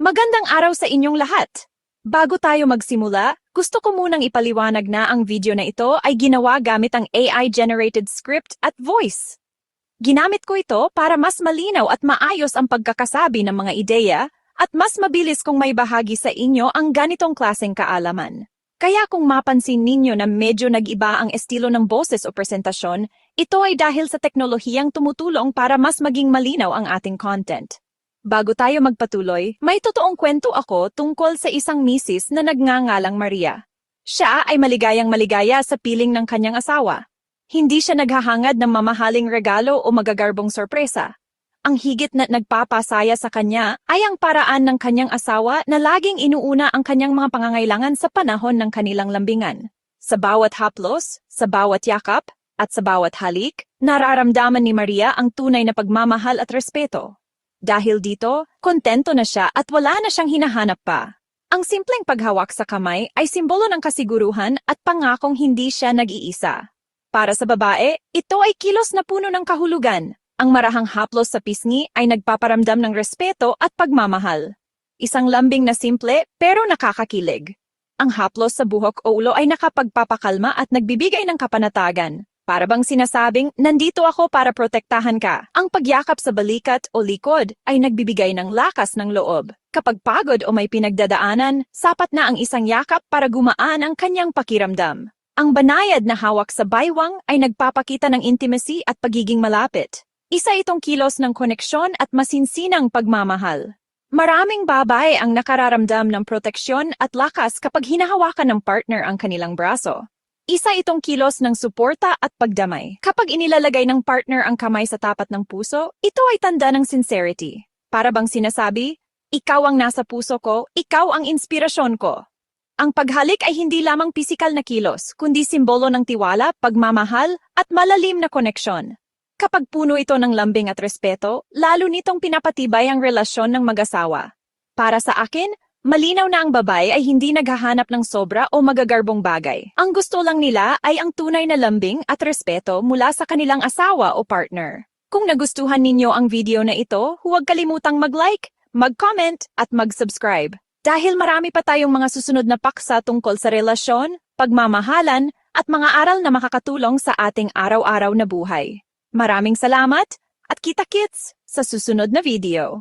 Magandang araw sa inyong lahat! Bago tayo magsimula, gusto ko munang ipaliwanag na ang video na ito ay ginawa gamit ang AI-generated script at voice. Ginamit ko ito para mas malinaw at maayos ang pagkakasabi ng mga ideya at mas mabilis kong may bahagi sa inyo ang ganitong klaseng kaalaman. Kaya kung mapansin ninyo na medyo nag-iba ang estilo ng boses o presentasyon, ito ay dahil sa teknolohiyang tumutulong para mas maging malinaw ang ating content. Bago tayo magpatuloy, may totoong kwento ako tungkol sa isang misis na nagngangalang Maria. Siya ay maligayang maligaya sa piling ng kanyang asawa. Hindi siya naghahangad ng mamahaling regalo o magagarbong sorpresa. Ang higit na nagpapasaya sa kanya ay ang paraan ng kanyang asawa na laging inuuna ang kanyang mga pangangailangan sa panahon ng kanilang lambingan. Sa bawat haplos, sa bawat yakap, at sa bawat halik, nararamdaman ni Maria ang tunay na pagmamahal at respeto. Dahil dito, kontento na siya at wala na siyang hinahanap pa. Ang simpleng paghawak sa kamay ay simbolo ng kasiguruhan at pangakong hindi siya nag-iisa. Para sa babae, ito ay kilos na puno ng kahulugan. Ang marahang haplos sa pisngi ay nagpaparamdam ng respeto at pagmamahal. Isang lambing na simple pero nakakakilig. Ang haplos sa buhok o ulo ay nakapagpapakalma at nagbibigay ng kapanatagan. Para bang sinasabing, nandito ako para protektahan ka. Ang pagyakap sa balikat o likod ay nagbibigay ng lakas ng loob. Kapag pagod o may pinagdadaanan, sapat na ang isang yakap para gumaan ang kanyang pakiramdam. Ang banayad na hawak sa baywang ay nagpapakita ng intimacy at pagiging malapit. Isa itong kilos ng koneksyon at masinsinang pagmamahal. Maraming babae ang nakararamdam ng proteksyon at lakas kapag hinahawakan ng partner ang kanilang braso. Isa itong kilos ng suporta at pagdamay. Kapag inilalagay ng partner ang kamay sa tapat ng puso, ito ay tanda ng sincerity. Para bang sinasabi, ikaw ang nasa puso ko, ikaw ang inspirasyon ko. Ang paghalik ay hindi lamang pisikal na kilos, kundi simbolo ng tiwala, pagmamahal, at malalim na koneksyon. Kapag puno ito ng lambing at respeto, lalo nitong pinapatibay ang relasyon ng mag-asawa. Para sa akin, malinaw na ang babae ay hindi naghahanap ng sobra o magagarbong bagay. Ang gusto lang nila ay ang tunay na lambing at respeto mula sa kanilang asawa o partner. Kung nagustuhan ninyo ang video na ito, huwag kalimutang mag-like, mag-comment, at mag-subscribe. Dahil marami pa tayong mga susunod na paksa tungkol sa relasyon, pagmamahalan, at mga aral na makakatulong sa ating araw-araw na buhay. Maraming salamat at kita-kits sa susunod na video.